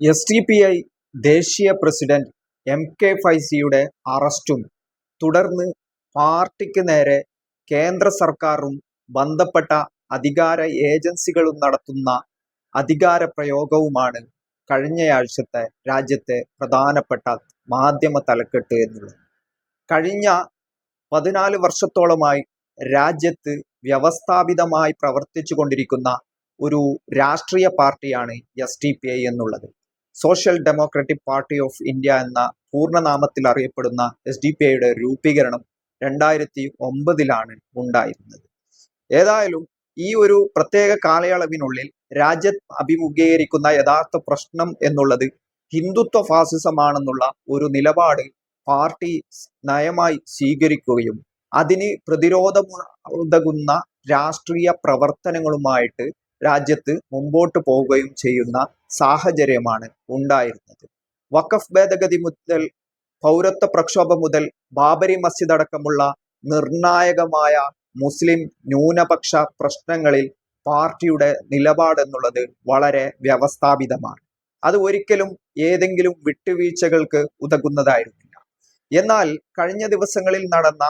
S D P I ദേശീയ president M K ഫൈസിയുടെ അറസ്റ്റും തുടർന്ന് പാർട്ടിക്ക് നേരെ കേന്ദ്ര സർക്കാരും ബന്ധപ്പെട്ട അധികാര ഏജൻസികളും നടത്തുന്ന അധികാര പ്രയോഗവുമാണ് കഴിഞ്ഞയാഴ്ചത്തെ രാജ്യത്തെ പ്രധാനപ്പെട്ട മാധ്യമ തലക്കെട്ട് എന്നുള്ളത്. കഴിഞ്ഞ പതിനാല് വർഷത്തോളമായി രാജ്യത്ത് വ്യവസ്ഥാപിതമായി പ്രവർത്തിച്ചു കൊണ്ടിരിക്കുന്ന ഒരു രാഷ്ട്രീയ പാർട്ടിയാണ് എസ് ടി പി ഐ എന്നുള്ളത്. Social democratic party of India എന്ന പൂർണനാമത്തിൽ അറിയപ്പെടുന്ന എസ് ഡി പി ഐയുടെ രൂപീകരണം രണ്ടായിരത്തി ഒമ്പതിലാണ് ഉണ്ടായിരുന്നത്. ഏതായാലും ഈ ഒരു പ്രത്യേക കാലയളവിനുള്ളിൽ രാജ്യത്ത് അഭിമുഖീകരിക്കുന്ന യഥാർത്ഥ പ്രശ്നം എന്നുള്ളത് ഹിന്ദുത്വ ഫാസിസമാണെന്നുള്ള ഒരു നിലപാട് പാർട്ടി നയമായി സ്വീകരിക്കുകയും അതിന് പ്രതിരോധമുതകുന്ന രാഷ്ട്രീയ പ്രവർത്തനങ്ങളുമായിട്ട് രാജ്യത്ത് മുമ്പോട്ട് പോവുകയും ചെയ്യുന്ന സാഹചര്യമാണ് ഉണ്ടായിരുന്നത്. വഖഫ് ഭേദഗതി മുതൽ പൗരത്വ പ്രക്ഷോഭം മുതൽ ബാബരി മസ്ജിദ് അടക്കമുള്ള നിർണായകമായ മുസ്ലിം ന്യൂനപക്ഷ പ്രശ്നങ്ങളിൽ പാർട്ടിയുടെ നിലപാട് എന്നുള്ളത് വളരെ വ്യവസ്ഥാപിതമാണ്. അത് ഒരിക്കലും ഏതെങ്കിലും വിട്ടുവീഴ്ചകൾക്ക് ഉതകുന്നതായിരുന്നില്ല. എന്നാൽ കഴിഞ്ഞ ദിവസങ്ങളിൽ നടന്ന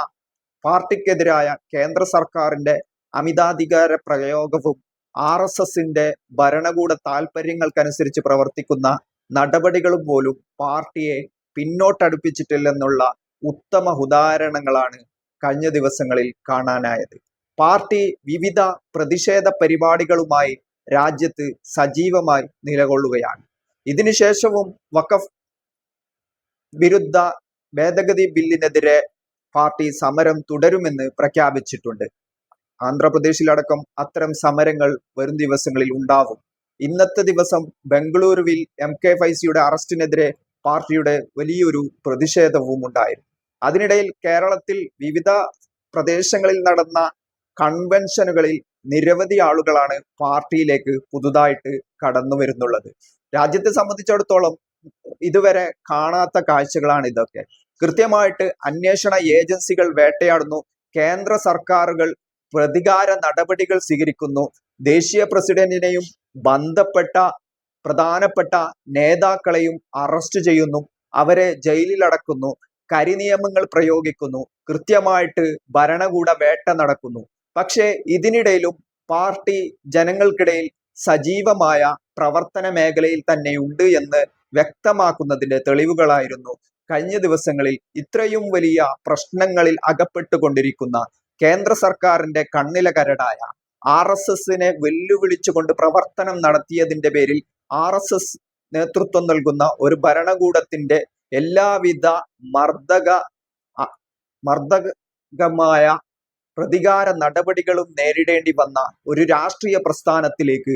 പാർട്ടിക്കെതിരായ കേന്ദ്ര സർക്കാരിന്റെ അമിതാധികാര പ്രയോഗവും ആർ എസ് എസിന്റെ ഭരണകൂട താല്പര്യങ്ങൾക്കനുസരിച്ച് പ്രവർത്തിക്കുന്ന നടപടികളും പോലും പാർട്ടിയെ പിന്നോട്ടടുപ്പിച്ചിട്ടില്ലെന്നുള്ള ഉത്തമ ഉദാഹരണങ്ങളാണ് കഴിഞ്ഞ ദിവസങ്ങളിൽ കാണാനായത്. പാർട്ടി വിവിധ പ്രതിഷേധ പരിപാടികളുമായി രാജ്യത്ത് സജീവമായി നിലകൊള്ളുകയാണ്. ഇതിനുശേഷവും വഖഫ് വിരുദ്ധ ഭേദഗതി ബില്ലിനെതിരെ പാർട്ടി സമരം തുടരുമെന്ന് പ്രഖ്യാപിച്ചിട്ടുണ്ട്. ആന്ധ്രാപ്രദേശിലടക്കം അത്തരം സമരങ്ങൾ വരും ദിവസങ്ങളിൽ ഉണ്ടാവും ഇന്നത്തെ ദിവസം ബംഗളൂരുവിൽ എം കെ ഫൈസിയുടെ അറസ്റ്റിനെതിരെ പാർട്ടിയുടെ വലിയൊരു പ്രതിഷേധവും ഉണ്ടായിരുന്നു. അതിനിടയിൽ കേരളത്തിൽ വിവിധ പ്രദേശങ്ങളിൽ നടന്ന കൺവെൻഷനുകളിൽ നിരവധി ആളുകളാണ് പാർട്ടിയിലേക്ക് പുതുതായിട്ട് കടന്നു വരുന്നുള്ളത്. രാജ്യത്തെ സംബന്ധിച്ചിടത്തോളം ഇതുവരെ കാണാത്ത കാഴ്ചകളാണ് ഇതൊക്കെ. കൃത്യമായിട്ട് അന്വേഷണ ഏജൻസികൾ വേട്ടയാടുന്നു. കേന്ദ്ര സർക്കാരുകൾ പ്രതികാര നടപടികൾ സ്വീകരിക്കുന്നു. ദേശീയ പ്രസിഡന്റിനെയും ബന്ധപ്പെട്ട പ്രധാനപ്പെട്ട നേതാക്കളെയും അറസ്റ്റ് ചെയ്യുന്നു. അവരെ ജയിലിലടക്കുന്നു. കരിനിയമങ്ങൾ പ്രയോഗിക്കുന്നു. കൃത്യമായിട്ട് ഭരണകൂട വേട്ട നടക്കുന്നു. പക്ഷേ ഇതിനിടയിലും പാർട്ടി ജനങ്ങൾക്കിടയിൽ സജീവമായ പ്രവർത്തന മേഖലയിൽ തന്നെ ഉണ്ട് എന്ന് വ്യക്തമാക്കുന്നതിന്റെ തെളിവുകളായിരുന്നു കഴിഞ്ഞ ദിവസങ്ങളിൽ ഇത്രയും വലിയ പ്രശ്നങ്ങളിൽ അകപ്പെട്ടുകൊണ്ടിരിക്കുന്ന കേന്ദ്ര സർക്കാരിന്റെ കണ്ണിലെ കരടായ ആർ എസ് എസിനെ വെല്ലുവിളിച്ചുകൊണ്ട് പ്രവർത്തനം നടത്തിയതിന്റെ പേരിൽ ആർ എസ് എസ് നേതൃത്വം നൽകുന്ന ഒരു ഭരണകൂടത്തിന്റെ എല്ലാവിധ മർദ്ദക മർദ്ദകമായ പ്രതികാര നടപടികളും നേരിടേണ്ടി വന്ന ഒരു രാഷ്ട്രീയ പ്രസ്ഥാനത്തിലേക്ക്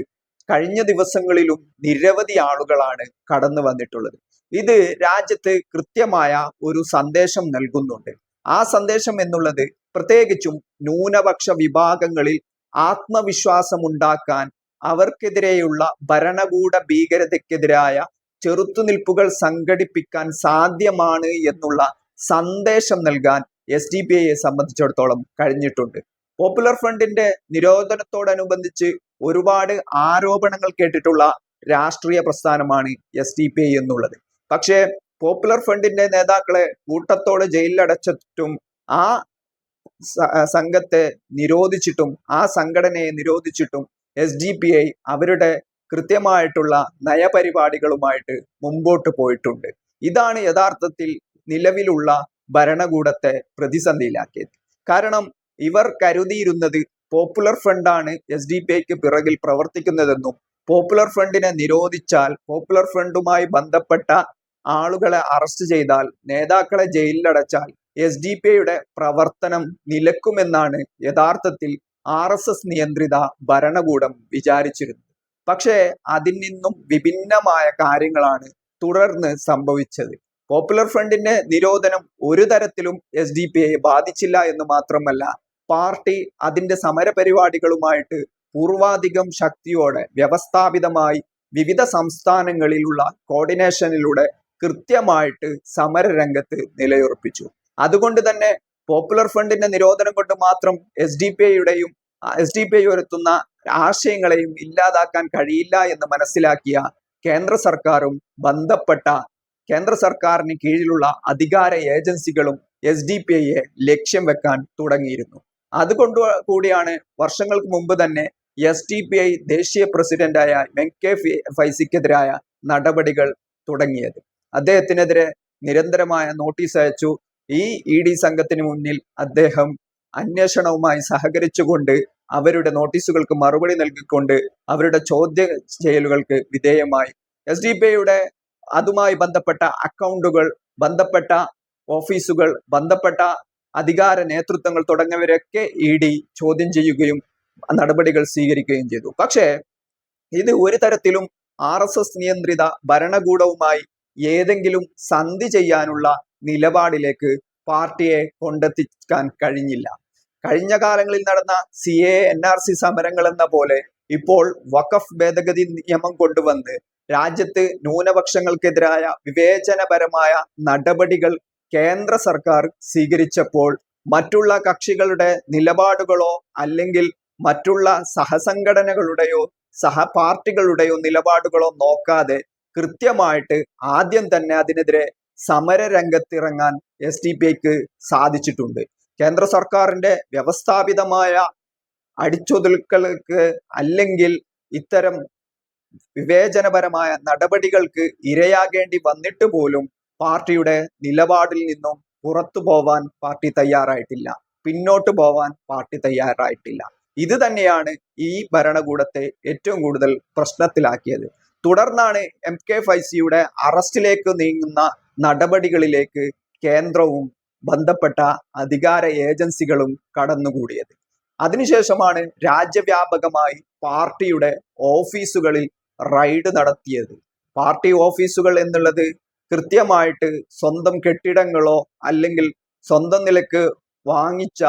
കഴിഞ്ഞ ദിവസങ്ങളിലും നിരവധി ആളുകളാണ് കടന്നു വന്നിട്ടുള്ളത്. ഇത് രാജ്യത്ത് കൃത്യമായ ഒരു സന്ദേശം നൽകുന്നുണ്ട്. ആ സന്ദേശം എന്നുള്ളത് പ്രത്യേകിച്ചും ന്യൂനപക്ഷ വിഭാഗങ്ങളിൽ ആത്മവിശ്വാസമുണ്ടാക്കാൻ അവർക്കെതിരെയുള്ള ഭരണകൂട ഭീകരതയ്ക്കെതിരായ ചെറുത്തുനിൽപ്പുകൾ സംഘടിപ്പിക്കാൻ സാധ്യമാണ് എന്നുള്ള സന്ദേശം നൽകാൻ എസ് ഡി പി ഐയെ സംബന്ധിച്ചിടത്തോളം കഴിഞ്ഞിട്ടുണ്ട്. പോപ്പുലർ ഫ്രണ്ടിന്റെ നിരോധനത്തോടനുബന്ധിച്ച് ഒരുപാട് ആരോപണങ്ങൾ കേട്ടിട്ടുള്ള രാഷ്ട്രീയ പ്രസ്ഥാനമാണ് എസ് ഡി പി ഐ എന്നുള്ളത്. പക്ഷേ പോപ്പുലർ ഫ്രണ്ടിന്റെ നേതാക്കളെ കൂട്ടത്തോടെ ജയിലിലടച്ചിട്ടും ആ സംഘത്തെ നിരോധിച്ചിട്ടും ആ സംഘടനയെ നിരോധിച്ചിട്ടും എസ് ഡി പി ഐ അവരുടെ കൃത്യമായിട്ടുള്ള നയപരിപാടികളുമായിട്ട് മുമ്പോട്ട് പോയിട്ടുണ്ട്. ഇതാണ് യഥാർത്ഥത്തിൽ നിലവിലുള്ള ഭരണകൂടത്തെ പ്രതിസന്ധിയിലാക്കിയത്. കാരണം ഇവർ കരുതിയിരുന്നത് പോപ്പുലർ ഫ്രണ്ടാണ് എസ് ഡി പി ഐക്ക് പിറകിൽ പ്രവർത്തിക്കുന്നതെന്നും പോപ്പുലർ ഫ്രണ്ടിനെ നിരോധിച്ചാൽ പോപ്പുലർ ഫ്രണ്ടുമായി ബന്ധപ്പെട്ട ആളുകളെ അറസ്റ്റ് ചെയ്താൽ നേതാക്കളെ ജയിലിലടച്ചാൽ എസ് ഡി പി ഐയുടെ പ്രവർത്തനം നിലക്കുമെന്നാണ് യഥാർത്ഥത്തിൽ ആർ എസ് എസ് നിയന്ത്രിത ഭരണകൂടം വിചാരിച്ചിരുന്നത്. പക്ഷേ അതിൽ നിന്നും വിഭിന്നമായ കാര്യങ്ങളാണ് തുടർന്ന് സംഭവിച്ചത്. പോപ്പുലർ ഫ്രണ്ടിന്റെ നിരോധനം ഒരു തരത്തിലും എസ് ഡി പി ഐ ബാധിച്ചില്ല എന്ന് മാത്രമല്ല പാർട്ടി അതിന്റെ സമരപരിപാടികളുമായിട്ട് പൂർവാധികം ശക്തിയോടെ വ്യവസ്ഥാപിതമായി വിവിധ സംസ്ഥാനങ്ങളിലുള്ള കോർഡിനേഷനിലൂടെ കൃത്യമായിട്ട് സമരരംഗത്ത് നിലയുറപ്പിച്ചു. അതുകൊണ്ട് തന്നെ പോപ്പുലർ ഫ്രണ്ടിന്റെ നിരോധനം കൊണ്ട് മാത്രം എസ് ഡി പി ഐയുടെയും എസ് ഡി പി ഐ ഉയർത്തുന്ന ആശയങ്ങളെയും ഇല്ലാതാക്കാൻ കഴിയില്ല എന്ന് മനസ്സിലാക്കിയ കേന്ദ്ര സർക്കാരും ബന്ധപ്പെട്ട കേന്ദ്ര സർക്കാരിന് കീഴിലുള്ള അധികാര ഏജൻസികളും എസ് ഡി പി ഐയെ ലക്ഷ്യം വെക്കാൻ തുടങ്ങിയിരുന്നു. അതുകൊണ്ട് കൂടിയാണ് വർഷങ്ങൾക്ക് മുമ്പ് തന്നെ എസ് ഡി പി ഐ ദേശീയ പ്രസിഡന്റായ മെങ്കെ ഫൈസിക്കെതിരായ നടപടികൾ തുടങ്ങിയത്. അദ്ദേഹത്തിനെതിരെ നിരന്തരമായ നോട്ടീസ് അയച്ചു. ഈ ഇ ഡി സംഘത്തിന് മുന്നിൽ അദ്ദേഹം അന്വേഷണവുമായി സഹകരിച്ചുകൊണ്ട് അവരുടെ നോട്ടീസുകൾക്ക് മറുപടി നൽകിക്കൊണ്ട് അവരുടെ ചോദ്യ ചെയ്യലുകൾക്ക് വിധേയമായി. എസ് ഡി പി ഐയുടെ അതുമായി ബന്ധപ്പെട്ട അക്കൗണ്ടുകൾ ബന്ധപ്പെട്ട ഓഫീസുകൾ ബന്ധപ്പെട്ട അധികാര നേതൃത്വങ്ങൾ തുടങ്ങിയവരൊക്കെ ഇ ഡി ചോദ്യം ചെയ്യുകയും നടപടികൾ സ്വീകരിക്കുകയും ചെയ്തു. പക്ഷേ ഇത് ഒരു തരത്തിലും ആർ എസ് എസ് നിയന്ത്രിത ഭരണകൂടവുമായി ഏതെങ്കിലും സന്ധി ചെയ്യാനുള്ള നിലപാടിലേക്ക് പാർട്ടിയെ കൊണ്ടെത്തിക്കാൻ കഴിഞ്ഞില്ല. കഴിഞ്ഞ കാലങ്ങളിൽ നടന്ന C A N R C സമരങ്ങൾ എന്ന പോലെ ഇപ്പോൾ വഖഫ് ഭേദഗതി നിയമം കൊണ്ടുവന്ന് രാജ്യത്ത് ന്യൂനപക്ഷങ്ങൾക്കെതിരായ വിവേചനപരമായ നടപടികൾ കേന്ദ്ര സർക്കാർ സ്വീകരിച്ചപ്പോൾ മറ്റുള്ള കക്ഷികളുടെ നിലപാടുകളോ അല്ലെങ്കിൽ മറ്റുള്ള സഹസംഘടനകളുടെയോ സഹപാർട്ടികളുടെയോ നിലപാടുകളോ നോക്കാതെ കൃത്യമായിട്ട് ആദ്യം തന്നെ അതിനെതിരെ സമര രംഗത്തിറങ്ങാൻ എസ് ഡി പി ഐക്ക് സാധിച്ചിട്ടുണ്ട്. കേന്ദ്ര സർക്കാരിന്റെ വ്യവസ്ഥാപിതമായ അടിച്ചൊതുക്കൾക്ക് അല്ലെങ്കിൽ ഇത്തരം വിവേചനപരമായ നടപടികൾക്ക് ഇരയാകേണ്ടി വന്നിട്ട് പോലും പാർട്ടിയുടെ നിലപാടിൽ നിന്നും പുറത്തു പോവാൻ പാർട്ടി തയ്യാറായിട്ടില്ല. പിന്നോട്ട് പോവാൻ പാർട്ടി തയ്യാറായിട്ടില്ല. ഇത് തന്നെയാണ് ഈ ഭരണകൂടത്തെ ഏറ്റവും കൂടുതൽ പ്രശ്നത്തിലാക്കിയത്. തുടർന്നാണ് എം കെ ഫൈസിയുടെ അറസ്റ്റിലേക്ക് നീങ്ങുന്ന നടപടികളിലേക്ക് കേന്ദ്രവും ബന്ധപ്പെട്ട അധികാര ഏജൻസികളും കടന്നുകൂടിയത്. അതിനുശേഷമാണ് രാജ്യവ്യാപകമായി പാർട്ടിയുടെ ഓഫീസുകളിൽ റൈഡ് നടത്തിയത്. പാർട്ടി ഓഫീസുകൾ എന്നുള്ളത് കൃത്യമായിട്ട് സ്വന്തം കെട്ടിടങ്ങളോ അല്ലെങ്കിൽ സ്വന്തം നിലയ്ക്ക് വാങ്ങിച്ച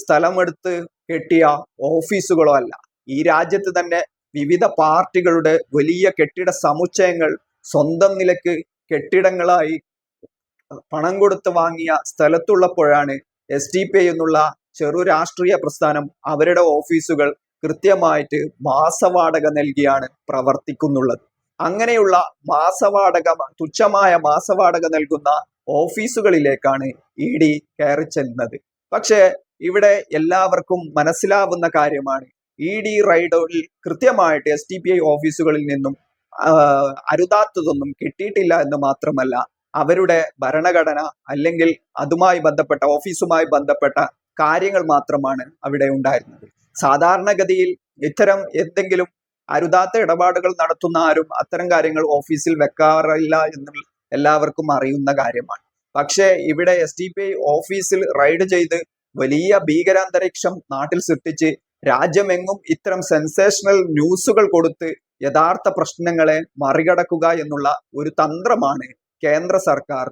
സ്ഥലമെടുത്ത് കെട്ടിയ ഓഫീസുകളോ അല്ല. ഈ രാജ്യത്ത് തന്നെ വിവിധ പാർട്ടികളുടെ വലിയ കെട്ടിട സമുച്ചയങ്ങൾ സ്വന്തം നിലയ്ക്ക് കെട്ടിടങ്ങളായി പണം കൊടുത്ത് വാങ്ങിയ സ്ഥലത്തുള്ളപ്പോഴാണ് എസ് ഡി പി ഐ എന്നുള്ള ചെറു രാഷ്ട്രീയ പ്രസ്ഥാനം അവരുടെ ഓഫീസുകൾ കൃത്യമായിട്ട് മാസവാടക നൽകിയാണ് പ്രവർത്തിക്കുന്നുള്ളത്. അങ്ങനെയുള്ള മാസവാടക തുച്ഛമായ മാസവാടക നൽകുന്ന ഓഫീസുകളിലേക്കാണ് ഇ ഡി കയറി ചെല്ലുന്നത്. പക്ഷേ ഇവിടെ എല്ലാവർക്കും മനസ്സിലാവുന്ന കാര്യമാണ് ഇ ഡി റൈഡിൽ കൃത്യമായിട്ട് എസ് ടി പി ഐ ഓഫീസുകളിൽ നിന്നും അരുതാത്തതൊന്നും കിട്ടിയിട്ടില്ല എന്ന് മാത്രമല്ല അവരുടെ ഭരണഘടന അല്ലെങ്കിൽ അതുമായി ബന്ധപ്പെട്ട ഓഫീസുമായി ബന്ധപ്പെട്ട കാര്യങ്ങൾ മാത്രമാണ് അവിടെ ഉണ്ടായിരുന്നത്. സാധാരണഗതിയിൽ ഇത്തരം എന്തെങ്കിലും അരുതാത്ത ഇടപാടുകൾ നടത്തുന്ന ആരും അത്തരം കാര്യങ്ങൾ ഓഫീസിൽ വെക്കാറില്ല എന്ന് എല്ലാവർക്കും അറിയുന്ന കാര്യമാണ്. പക്ഷേ ഇവിടെ എസ് ഡി പി ഐ ഓഫീസിൽ റൈഡ് ചെയ്ത് വലിയ ഭീകരാന്തരീക്ഷം നാട്ടിൽ സൃഷ്ടിച്ച് രാജ്യമെങ്ങും ഇത്തരം സെൻസേഷണൽ ന്യൂസുകൾ കൊടുത്ത് യഥാർത്ഥ പ്രശ്നങ്ങളെ മറികടക്കുക എന്നുള്ള ഒരു തന്ത്രമാണ് കേന്ദ്ര സർക്കാർ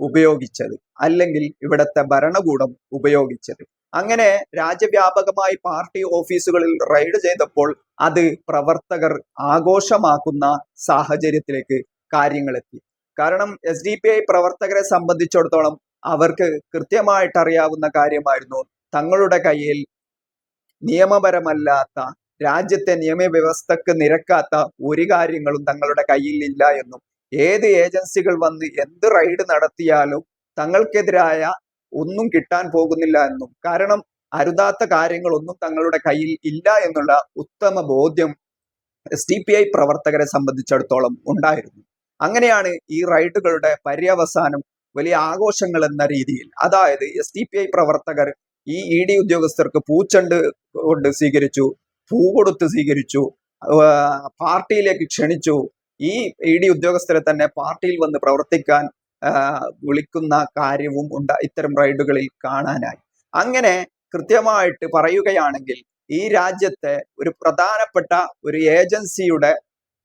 ഉപയോഗിച്ചത്. അല്ലെങ്കിൽ ഇവിടത്തെ ഭരണകൂടം ഉപയോഗിച്ചത്. അങ്ങനെ രാജ്യവ്യാപകമായി പാർട്ടി ഓഫീസുകളിൽ റെയ്ഡ് ചെയ്തപ്പോൾ അത് പ്രവർത്തകർ ആഘോഷമാക്കുന്ന സാഹചര്യത്തിലേക്ക് കാര്യങ്ങളെത്തി. കാരണം എസ് ഡി പി ഐ പ്രവർത്തകരെ സംബന്ധിച്ചിടത്തോളം അവർക്ക് കൃത്യമായിട്ട് അറിയാവുന്ന കാര്യമായിരുന്നു തങ്ങളുടെ കയ്യിൽ നിയമപരമല്ലാത്ത രാജ്യത്തെ നിയമവ്യവസ്ഥക്ക് നിരക്കാത്ത ഒരു കാര്യങ്ങളും തങ്ങളുടെ കയ്യിൽ ഇല്ല എന്നും ഏത് ഏജൻസികൾ വന്ന് എന്ത് റൈഡ് നടത്തിയാലും തങ്ങൾക്കെതിരായ ഒന്നും കിട്ടാൻ പോകുന്നില്ല എന്നും കാരണം അരുതാത്ത കാര്യങ്ങളൊന്നും തങ്ങളുടെ കയ്യിൽ ഇല്ല എന്നുള്ള ഉത്തമ ബോധ്യം എസ് ഡി പി ഐ പ്രവർത്തകരെ സംബന്ധിച്ചിടത്തോളം ഉണ്ടായിരുന്നു. അങ്ങനെയാണ് ഈ റൈഡുകളുടെ പര്യവസാനം വലിയ ആഘോഷങ്ങൾ എന്ന രീതിയിൽ. അതായത് എസ് ഡി പി ഐ പ്രവർത്തകർ ഈ ഇ ഡി ഉദ്യോഗസ്ഥർക്ക് പൂച്ചണ്ട് കൊണ്ട് സ്വീകരിച്ചു. പൂ കൊടുത്ത് സ്വീകരിച്ചു പാർട്ടിയിലേക്ക് ക്ഷണിച്ചു. ഈ ഇ ഡി ഉദ്യോഗസ്ഥരെ തന്നെ പാർട്ടിയിൽ വന്ന് പ്രവർത്തിക്കാൻ വിളിക്കുന്ന കാര്യവും ഉണ്ട് ഇത്തരം റൈഡുകളിൽ കാണാനായി. അങ്ങനെ കൃത്യമായിട്ട് പറയുകയാണെങ്കിൽ ഈ രാജ്യത്തെ ഒരു പ്രധാനപ്പെട്ട ഒരു ഏജൻസിയുടെ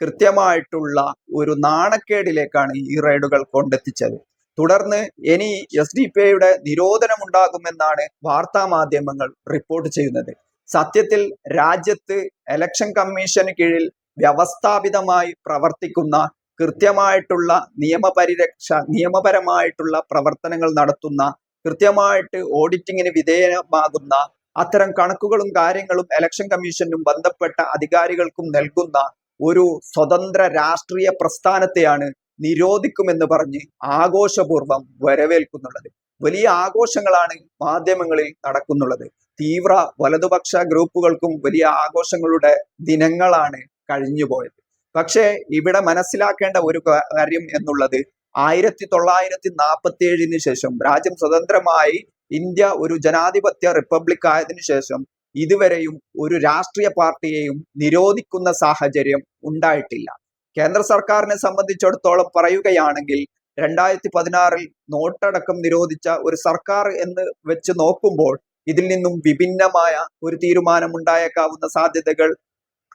കൃത്യമായിട്ടുള്ള ഒരു നാണക്കേടിലേക്കാണ് ഈ റൈഡുകൾ കൊണ്ടെത്തിച്ചത്. തുടർന്ന് ഇനി എസ് ഡി പി ഐയുടെ നിരോധനം ഉണ്ടാകുമെന്നാണ് വാർത്താ മാധ്യമങ്ങൾ റിപ്പോർട്ട് ചെയ്യുന്നത്. സത്യത്തിൽ രാജ്യത്ത് എലക്ഷൻ കമ്മീഷന് കീഴിൽ വ്യവസ്ഥാപിതമായി പ്രവർത്തിക്കുന്ന കൃത്യമായിട്ടുള്ള നിയമപരിരക്ഷ നിയമപരമായിട്ടുള്ള പ്രവർത്തനങ്ങൾ നടത്തുന്ന കൃത്യമായിട്ട് ഓഡിറ്റിങ്ങിന് വിധേയമാകുന്ന അത്തരം കണക്കുകളും കാര്യങ്ങളും എലക്ഷൻ കമ്മീഷനും ബന്ധപ്പെട്ട അധികാരികൾക്കും നൽകുന്ന ഒരു സ്വതന്ത്ര രാഷ്ട്രീയ പ്രസ്ഥാനത്തെയാണ് നിരോധിക്കുമെന്ന് പറഞ്ഞ് ആഘോഷപൂർവം വരവേൽക്കുന്നുള്ളത്. വലിയ ആഘോഷങ്ങളാണ് മാധ്യമങ്ങളിൽ നടക്കുന്നുള്ളത്. തീവ്ര വലതുപക്ഷ ഗ്രൂപ്പുകൾക്കും വലിയ ആഘോഷങ്ങളുടെ ദിനങ്ങളാണ് കഴിഞ്ഞുപോയത്. പക്ഷേ ഇവിടെ മനസ്സിലാക്കേണ്ട ഒരു കാര്യം എന്നുള്ളത് ആയിരത്തി തൊള്ളായിരത്തി നാൽപ്പത്തി ഏഴിന് ശേഷം രാജ്യം സ്വതന്ത്രമായി ഇന്ത്യ ഒരു ജനാധിപത്യ റിപ്പബ്ലിക് ആയതിനു ശേഷം ഇതുവരെയും ഒരു രാഷ്ട്രീയ പാർട്ടിയെയും നിരോധിക്കുന്ന സാഹചര്യം ഉണ്ടായിട്ടില്ല. കേന്ദ്ര സർക്കാരിനെ സംബന്ധിച്ചിടത്തോളം പറയുകയാണെങ്കിൽ രണ്ടായിരത്തി പതിനാറിൽ നോട്ടടക്കം നിരോധിച്ച ഒരു സർക്കാർ എന്ന് വെച്ച് നോക്കുമ്പോൾ ഇതിൽ നിന്നും വിഭിന്നമായ ഒരു തീരുമാനം ഉണ്ടായേക്കാവുന്ന സാധ്യതകൾ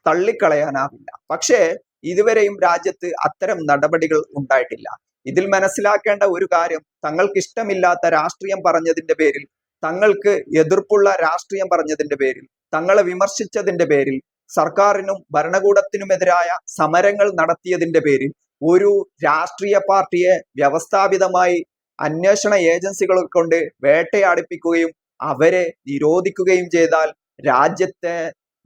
തള്ളിക്കളയാനാവില്ല. പക്ഷേ ഇതുവരെയും രാജ്യത്ത് അത്തരം നടപടികൾ ഉണ്ടായിട്ടില്ല. ഇതിൽ മനസ്സിലാക്കേണ്ട ഒരു കാര്യം തങ്ങൾക്ക് ഇഷ്ടമില്ലാത്ത രാഷ്ട്രീയം പറഞ്ഞതിന്റെ പേരിൽ തങ്ങൾക്ക് എതിർപ്പുള്ള രാഷ്ട്രീയം പറഞ്ഞതിന്റെ പേരിൽ തങ്ങളെ വിമർശിച്ചതിന്റെ പേരിൽ സർക്കാരിനും ഭരണകൂടത്തിനുമെതിരായ സമരങ്ങൾ നടത്തിയതിന്റെ പേരിൽ ഒരു രാഷ്ട്രീയ പാർട്ടിയെ വ്യവസ്ഥാപിതമായി അന്വേഷണ ഏജൻസികളെ കൊണ്ട് വേട്ടയാടിപ്പിക്കുകയും അവരെ നിരോധിക്കുകയും ചെയ്താൽ രാജ്യത്തെ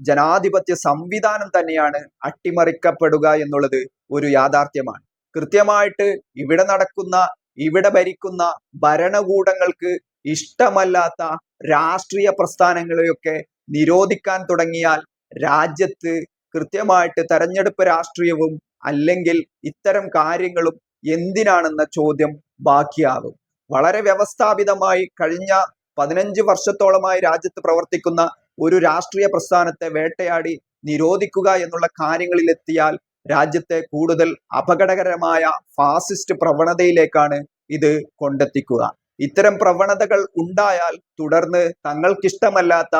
ജനാധിപത്യ സംവിധാനം തന്നെയാണ് അട്ടിമറിക്കപ്പെടുക എന്നുള്ളത് ഒരു യാഥാർത്ഥ്യമാണ്. കൃത്യമായിട്ട് ഇവിടെ നടക്കുന്ന ഇവിടെ ഭരിക്കുന്ന ഭരണകൂടങ്ങൾക്ക് ഇഷ്ടമല്ലാത്ത രാഷ്ട്രീയ പ്രസ്ഥാനങ്ങളെയൊക്കെ നിരോധിക്കാൻ തുടങ്ങിയാൽ രാജ്യത്ത് കൃത്യമായിട്ട് തെരഞ്ഞെടുപ്പ് രാഷ്ട്രീയവും അല്ലെങ്കിൽ ഇത്തരം കാര്യങ്ങളും എന്തിനാണെന്ന ചോദ്യം ബാക്കിയാകും. വളരെ വ്യവസ്ഥാപിതമായി കഴിഞ്ഞ പതിനഞ്ച് വർഷത്തോളമായി രാജ്യത്ത് പ്രവർത്തിക്കുന്ന ഒരു രാഷ്ട്രീയ പ്രസ്ഥാനത്തെ വേട്ടയാടി നിരോധിക്കുക എന്നുള്ള കാര്യങ്ങളിലെത്തിയാൽ രാജ്യത്തെ കൂടുതൽ അപകടകരമായ ഫാസിസ്റ്റ് പ്രവണതയിലേക്കാണ് ഇത് കൊണ്ടെത്തിക്കുക. ഇത്തരം പ്രവണതകൾ ഉണ്ടായാൽ തുടർന്ന് തങ്ങൾക്കിഷ്ടമല്ലാത്ത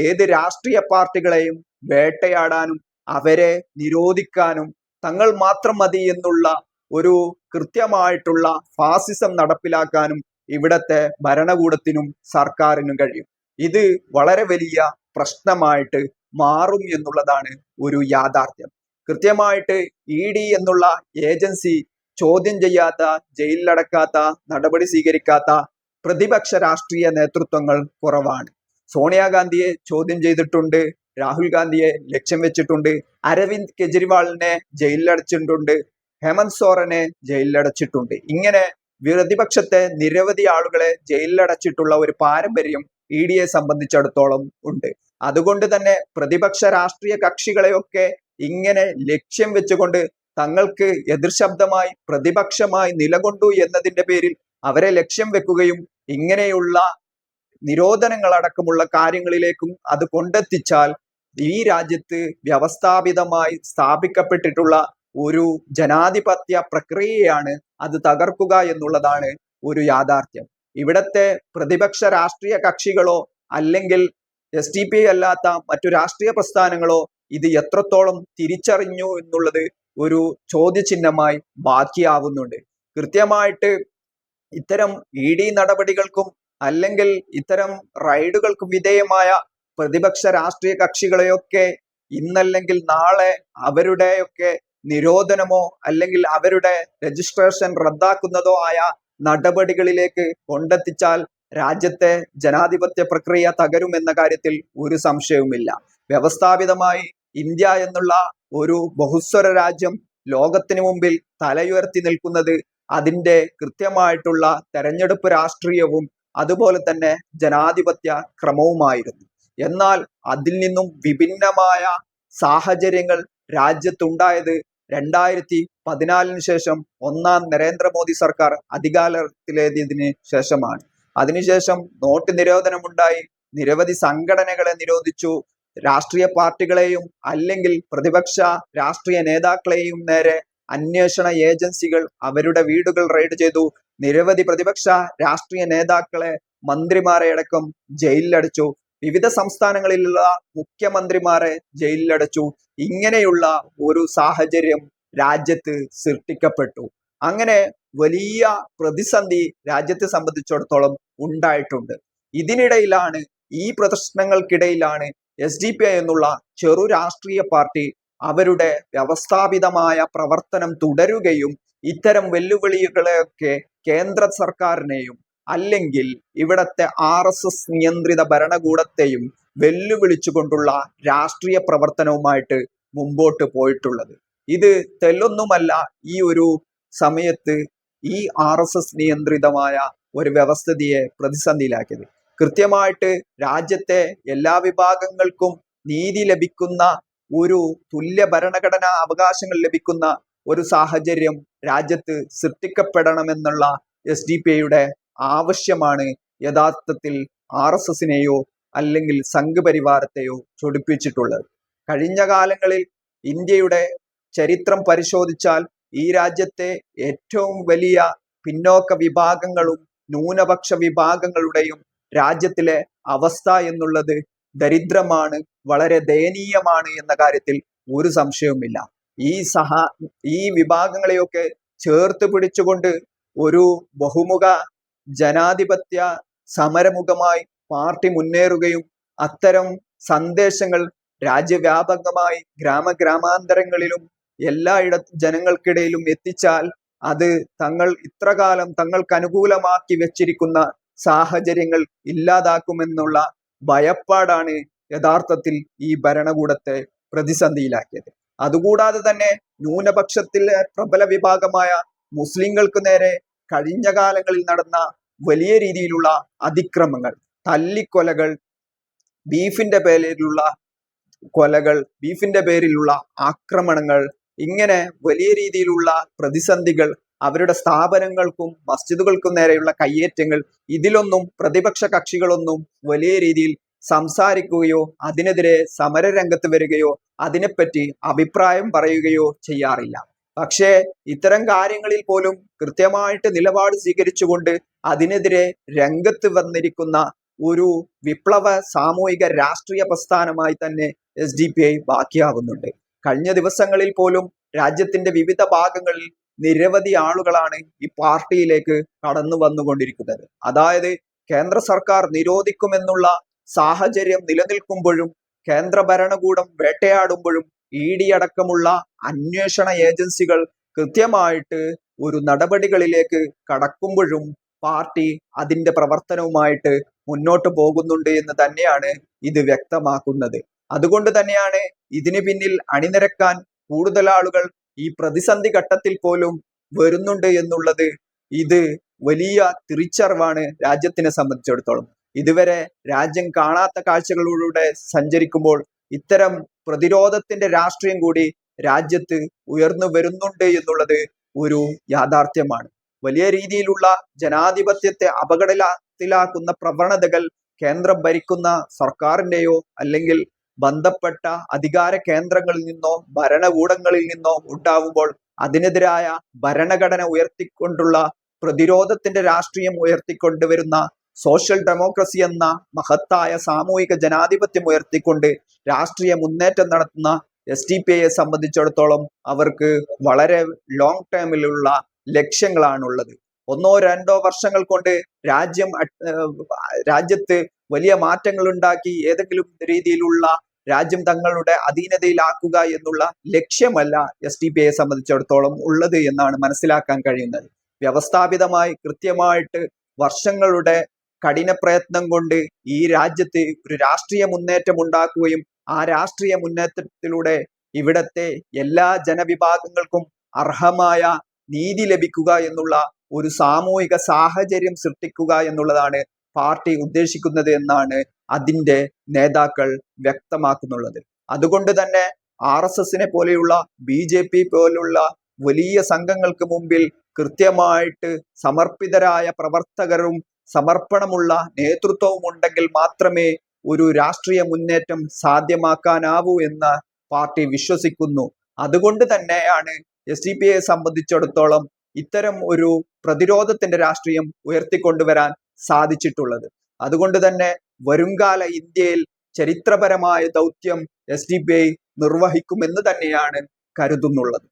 ഏത് രാഷ്ട്രീയ പാർട്ടികളെയും വേട്ടയാടാനും അവരെ നിരോധിക്കാനും തങ്ങൾ മാത്രം മതി എന്നുള്ള ഒരു കൃത്യമായിട്ടുള്ള ഫാസിസം നടപ്പിലാക്കാനും ഇവിടത്തെ ഭരണകൂടത്തിനും സർക്കാരിനും കഴിയും. ഇത് വളരെ വലിയ പ്രശ്നമായിട്ട് മാറും എന്നുള്ളതാണ് ഒരു യാഥാർത്ഥ്യം. കൃത്യമായിട്ട് ഇ ഡി എന്നുള്ള ഏജൻസി ചോദ്യം ചെയ്യാത്ത ജയിലിലടക്കാത്ത നടപടി സ്വീകരിക്കാത്ത പ്രതിപക്ഷ രാഷ്ട്രീയ നേതൃത്വങ്ങൾ കുറവാണ്. സോണിയാഗാന്ധിയെ ചോദ്യം ചെയ്തിട്ടുണ്ട് രാഹുൽ ഗാന്ധിയെ ലക്ഷ്യം വെച്ചിട്ടുണ്ട് അരവിന്ദ് കെജ്രിവാളിനെ ജയിലിലടച്ചിട്ടുണ്ട് ഹേമന്ത് സോറനെ ജയിലിലടച്ചിട്ടുണ്ട്. ഇങ്ങനെ പ്രതിപക്ഷത്തെ നിരവധി ആളുകളെ ജയിലിലടച്ചിട്ടുള്ള ഒരു പാരമ്പര്യം ഇ ഡിയെ സംബന്ധിച്ചിടത്തോളം ഉണ്ട്. അതുകൊണ്ട് തന്നെ പ്രതിപക്ഷ രാഷ്ട്രീയ കക്ഷികളെയൊക്കെ ഇങ്ങനെ ലക്ഷ്യം വെച്ചുകൊണ്ട് തങ്ങൾക്ക് എതിർശബ്ദമായി പ്രതിപക്ഷമായി നിലകൊണ്ടു എന്നതിന്റെ പേരിൽ അവരെ ലക്ഷ്യം വെക്കുകയും ഇങ്ങനെയുള്ള നിരോധനങ്ങൾ അടക്കമുള്ള കാര്യങ്ങളിലേക്കും അത് കൊണ്ടെത്തിച്ചാൽ ഈ രാജ്യത്ത് വ്യവസ്ഥാപിതമായി സ്ഥാപിക്കപ്പെട്ടിട്ടുള്ള ഒരു ജനാധിപത്യ പ്രക്രിയയാണ് അത് തകർക്കുക എന്നുള്ളതാണ് ഒരു യാഥാർത്ഥ്യം. ഇവിടത്തെ പ്രതിപക്ഷ രാഷ്ട്രീയ കക്ഷികളോ അല്ലെങ്കിൽ എസ് ഡി പി അല്ലാത്ത മറ്റു രാഷ്ട്രീയ പ്രസ്ഥാനങ്ങളോ ഇത് എത്രത്തോളം തിരിച്ചറിഞ്ഞു എന്നുള്ളത് ഒരു ചോദ്യചിഹ്നമായി ബാക്കിയാവുന്നുണ്ട്. കൃത്യമായിട്ട് ഇത്തരം ഇ ഡി നടപടികൾക്കും അല്ലെങ്കിൽ ഇത്തരം റൈഡുകൾക്കും വിധേയമായ പ്രതിപക്ഷ രാഷ്ട്രീയ കക്ഷികളെയൊക്കെ ഇന്നല്ലെങ്കിൽ നാളെ അവരുടെയൊക്കെ നിരോധനമോ അല്ലെങ്കിൽ അവരുടെ രജിസ്ട്രേഷൻ റദ്ദാക്കുന്നതോ ആയ നടപടികളിലേക്ക് കൊണ്ടെത്തിച്ചാൽ രാജ്യത്തെ ജനാധിപത്യ പ്രക്രിയ തകരുമെന്ന കാര്യത്തിൽ ഒരു സംശയവുമില്ല. വ്യവസ്ഥാപിതമായി ഇന്ത്യ എന്നുള്ള ഒരു ബഹുസ്വര രാജ്യം ലോകത്തിന് മുമ്പിൽ തലയുയർത്തി നിൽക്കുന്നത് അതിന്റെ കൃത്യമായിട്ടുള്ള തെരഞ്ഞെടുപ്പ് രാഷ്ട്രീയവും അതുപോലെ തന്നെ ജനാധിപത്യ ക്രമവുമായിരുന്നു. എന്നാൽ അതിൽ നിന്നും വിഭിന്നമായ സാഹചര്യങ്ങൾ രാജ്യത്തുണ്ടായത് രണ്ടായിരത്തി പതിനാലിന് ശേഷം ഒന്നാം നരേന്ദ്രമോദി സർക്കാർ അധികാരത്തിലേതിന് ശേഷമാണ്. അതിനുശേഷം നോട്ട് നിരോധനമുണ്ടായി. നിരവധി സംഘടനകളെ നിരോധിച്ചു. രാഷ്ട്രീയ പാർട്ടികളെയും അല്ലെങ്കിൽ പ്രതിപക്ഷ രാഷ്ട്രീയ നേതാക്കളെയും നേരെ അന്വേഷണ ഏജൻസികൾ അവരുടെ വീടുകൾ റെയ്ഡ് ചെയ്തു. നിരവധി പ്രതിപക്ഷ രാഷ്ട്രീയ നേതാക്കളെ മന്ത്രിമാരെ അടക്കം ജയിലിലടച്ചു. വിവിധ സംസ്ഥാനങ്ങളിലുള്ള മുഖ്യമന്ത്രിമാരെ ജയിലിലടച്ചു. ഇങ്ങനെയുള്ള ഒരു സാഹചര്യം രാജ്യത്ത് സൃഷ്ടിക്കപ്പെട്ടു. അങ്ങനെ വലിയ പ്രതിസന്ധി രാജ്യത്തെ സംബന്ധിച്ചിടത്തോളം ഉണ്ടായിട്ടുണ്ട്. ഇതിനിടയിലാണ് ഈ പ്രശ്നങ്ങൾക്കിടയിലാണ് എസ് ഡി പി ഐ എന്നുള്ള ചെറു രാഷ്ട്രീയ പാർട്ടി അവരുടെ വ്യവസ്ഥാപിതമായ പ്രവർത്തനം തുടരുകയും ഇത്തരം വെല്ലുവിളികളെയൊക്കെ കേന്ദ്ര സർക്കാരിനെയും അല്ലെങ്കിൽ ഇവിടത്തെ ആർ എസ് എസ് നിയന്ത്രിത ഭരണകൂടത്തെയും വെല്ലുവിളിച്ചുകൊണ്ടുള്ള രാഷ്ട്രീയ പ്രവർത്തനവുമായിട്ട് മുമ്പോട്ട് പോയിട്ടുള്ളത്. ഇത് തെല്ലൊന്നുമല്ല ഈ ഒരു സമയത്ത് ഈ ആർ എസ് എസ് നിയന്ത്രിതമായ ഒരു വ്യവസ്ഥിതിയെ പ്രതിസന്ധിയിലാക്കിയത്. കൃത്യമായിട്ട് രാജ്യത്തെ എല്ലാ വിഭാഗങ്ങൾക്കും നീതി ലഭിക്കുന്ന ഒരു തുല്യ ഭരണഘടനാ അവകാശങ്ങൾ ലഭിക്കുന്ന ഒരു സാഹചര്യം രാജ്യത്ത് സൃഷ്ടിക്കപ്പെടണമെന്നുള്ള എസ് ഡി പി ഐയുടെ ആവശ്യമാണ് യഥാർത്ഥത്തിൽ ആർ എസ് എസിനെയോ അല്ലെങ്കിൽ സംഘപരിവാരത്തെയോ ചൊടിപ്പിച്ചിട്ടുള്ളത്. കഴിഞ്ഞ കാലങ്ങളിൽ ഇന്ത്യയുടെ ചരിത്രം പരിശോധിച്ചാൽ ഈ രാജ്യത്തെ ഏറ്റവും വലിയ പിന്നോക്ക വിഭാഗങ്ങളും ന്യൂനപക്ഷ വിഭാഗങ്ങളുടെയും രാജ്യത്തിലെ അവസ്ഥ എന്നുള്ളത് ദരിദ്രമാണ് വളരെ ദയനീയമാണ് എന്ന കാര്യത്തിൽ ഒരു സംശയവുമില്ല. ഈ സഹ ഈ വിഭാഗങ്ങളെയൊക്കെ ചേർത്ത് പിടിച്ചുകൊണ്ട് ഒരു ബഹുമുഖ ജനാധിപത്യ സമരമുഖമായി പാർട്ടി മുന്നേറുകയും അത്തരം സന്ദേശങ്ങൾ രാജ്യവ്യാപകമായി ഗ്രാമഗ്രാമാന്തരങ്ങളിലും എല്ലായിട ജനങ്ങൾക്കിടയിലും എത്തിച്ചാൽ അത് തങ്ങൾ ഇത്രകാലം തങ്ങൾക്ക് അനുകൂലമാക്കി വെച്ചിരിക്കുന്ന സാഹചര്യങ്ങൾ ഇല്ലാതാക്കുമെന്നുള്ള ഭയപ്പാടാണ് യഥാർത്ഥത്തിൽ ഈ ഭരണകൂടത്തെ പ്രതിസന്ധിയിലാക്കിയത്. അതുകൂടാതെ തന്നെ ന്യൂനപക്ഷത്തിലെ പ്രബല വിഭാഗമായ മുസ്ലിങ്ങൾക്ക് നേരെ കഴിഞ്ഞ കാലങ്ങളിൽ നടന്ന വലിയ രീതിയിലുള്ള അതിക്രമങ്ങൾ തല്ലിക്കൊലകൾ ബീഫിന്റെ പേരിലുള്ള കൊലകൾ ബീഫിന്റെ പേരിലുള്ള ആക്രമണങ്ങൾ ഇങ്ങനെ വലിയ രീതിയിലുള്ള പ്രതിസന്ധികൾ അവരുടെ സ്ഥാപനങ്ങൾക്കും മസ്ജിദുകൾക്കും നേരെയുള്ള കയ്യേറ്റങ്ങൾ ഇതിലൊന്നും പ്രതിപക്ഷ കക്ഷികളൊന്നും വലിയ രീതിയിൽ സംസാരിക്കുകയോ അതിനെതിരെ സമരരംഗത്ത് വരികയോ അതിനെപ്പറ്റി അഭിപ്രായം പറയുകയോ ചെയ്യാറില്ല. പക്ഷേ ഇത്തരം കാര്യങ്ങളിൽ പോലും കൃത്യമായിട്ട് നിലപാട് സ്വീകരിച്ചുകൊണ്ട് അതിനെതിരെ രംഗത്ത് വന്നിരിക്കുന്ന ഒരു വിപ്ലവ സാമൂഹിക രാഷ്ട്രീയ പ്രസ്ഥാനമായി തന്നെ എസ് ഡി പി ഐ ബാക്കിയാവുന്നുണ്ട്. കഴിഞ്ഞ ദിവസങ്ങളിൽ പോലും രാജ്യത്തിന്റെ വിവിധ ഭാഗങ്ങളിൽ നിരവധി ആളുകളാണ് ഈ പാർട്ടിയിലേക്ക് കടന്നു വന്നുകൊണ്ടിരിക്കുന്നത്. അതായത് കേന്ദ്ര സർക്കാർ നിരോധിക്കുമെന്നുള്ള സാഹചര്യം നിലനിൽക്കുമ്പോഴും കേന്ദ്ര ഭരണകൂടം വേട്ടയാടുമ്പോഴും ഇ ഡി അടക്കമുള്ള അന്വേഷണ ഏജൻസികൾ കൃത്യമായിട്ട് ഒരു നടപടികളിലേക്ക് കടക്കുമ്പോഴും പാർട്ടി അതിന്റെ പ്രവർത്തനവുമായിട്ട് മുന്നോട്ട് പോകുന്നുണ്ട് എന്ന് തന്നെയാണ് ഇത് വ്യക്തമാക്കുന്നത്. അതുകൊണ്ട് തന്നെയാണ് ഇതിന് പിന്നിൽ അണിനിരക്കാൻ കൂടുതൽ ആളുകൾ ഈ പ്രതിസന്ധി ഘട്ടത്തിൽ പോലും വരുന്നുണ്ട് എന്നുള്ളത് ഇത് വലിയ തിരിച്ചറിവാണ് രാജ്യത്തിനെ സംബന്ധിച്ചിടത്തോളം. ഇതുവരെ രാജ്യം കാണാത്ത കാഴ്ചകളിലൂടെ സഞ്ചരിക്കുമ്പോൾ ഇത്തരം പ്രതിരോധത്തിന്റെ രാഷ്ട്രീയം കൂടി രാജ്യത്ത് ഉയർന്നു വരുന്നുണ്ട് എന്നുള്ളത് ഒരു യാഥാർത്ഥ്യമാണ്. വലിയ രീതിയിലുള്ള ജനാധിപത്യത്തെ അപകടത്തിലാക്കുന്ന പ്രവണതകൾ കേന്ദ്രം ഭരിക്കുന്ന സർക്കാരിന്റെയോ അല്ലെങ്കിൽ ബന്ധപ്പെട്ട അധികാര കേന്ദ്രങ്ങളിൽ നിന്നോ ഭരണകൂടങ്ങളിൽ നിന്നോ ഉണ്ടാവുമ്പോൾ അതിനെതിരായ ഭരണഘടന ഉയർത്തിക്കൊണ്ടുള്ള പ്രതിരോധത്തിന്റെ രാഷ്ട്രീയം ഉയർത്തിക്കൊണ്ടുവരുന്ന സോഷ്യൽ ഡെമോക്രസി എന്ന മഹത്തായ സാമൂഹിക ജനാധിപത്യം ഉയർത്തിക്കൊണ്ട് രാഷ്ട്രീയ മുന്നേറ്റം നടത്തുന്ന എസ് ഡി പി ഐയെ സംബന്ധിച്ചിടത്തോളം അവർക്ക് വളരെ ലോങ് ടേമിലുള്ള ലക്ഷ്യങ്ങളാണുള്ളത്. ഒന്നോ രണ്ടോ വർഷങ്ങൾ കൊണ്ട് രാജ്യം രാജ്യത്ത് വലിയ മാറ്റങ്ങൾ ഉണ്ടാക്കി ഏതെങ്കിലും രീതിയിലുള്ള രാജ്യം തങ്ങളുടെ അധീനതയിലാക്കുക എന്നുള്ള ലക്ഷ്യമല്ല എസ് ഡി പി ഐയെ സംബന്ധിച്ചിടത്തോളം ഉള്ളത് എന്നാണ് മനസ്സിലാക്കാൻ കഴിയുന്നത്. വ്യവസ്ഥാപിതമായി കൃത്യമായിട്ട് വർഷങ്ങളുടെ കഠിന പ്രയത്നം കൊണ്ട് ഈ രാജ്യത്ത് ഒരു രാഷ്ട്രീയ മുന്നേറ്റം ഉണ്ടാക്കുകയും ആ രാഷ്ട്രീയ മുന്നേറ്റത്തിലൂടെ ഇവിടത്തെ എല്ലാ ജനവിഭാഗങ്ങൾക്കും അർഹമായ നീതി ലഭിക്കുക എന്നുള്ള ഒരു സാമൂഹിക സാഹചര്യം സൃഷ്ടിക്കുക എന്നുള്ളതാണ് പാർട്ടി ഉദ്ദേശിക്കുന്നത് എന്നാണ് അതിന്റെ നേതാക്കൾ വ്യക്തമാക്കുന്നുള്ളത്. അതുകൊണ്ട് തന്നെ ആർ എസ് എസിനെ പോലെയുള്ള ബി ജെ പി പോലുള്ള വലിയ സംഘങ്ങൾക്ക് മുമ്പിൽ കൃത്യമായിട്ട് സമർപ്പിതരായ പ്രവർത്തകരും സമർപ്പണമുള്ള നേതൃത്വവും ഉണ്ടെങ്കിൽ മാത്രമേ ഒരു രാഷ്ട്രീയ മുന്നേറ്റം സാധ്യമാക്കാനാവൂ എന്ന് പാർട്ടി വിശ്വസിക്കുന്നു. അതുകൊണ്ട് തന്നെയാണ് എസ് ഡി പി ഐയെ സംബന്ധിച്ചിടത്തോളം ഇത്തരം ഒരു പ്രതിരോധത്തിന്റെ രാഷ്ട്രീയം ഉയർത്തിക്കൊണ്ടുവരാൻ സാധിച്ചിട്ടുള്ളത്. അതുകൊണ്ട് തന്നെ വരുംകാല ഇന്ത്യയിൽ ചരിത്രപരമായ ദൗത്യം എസ് ഡി പി ഐ നിർവഹിക്കുമെന്ന് തന്നെയാണ് കരുതുന്നുള്ളത്.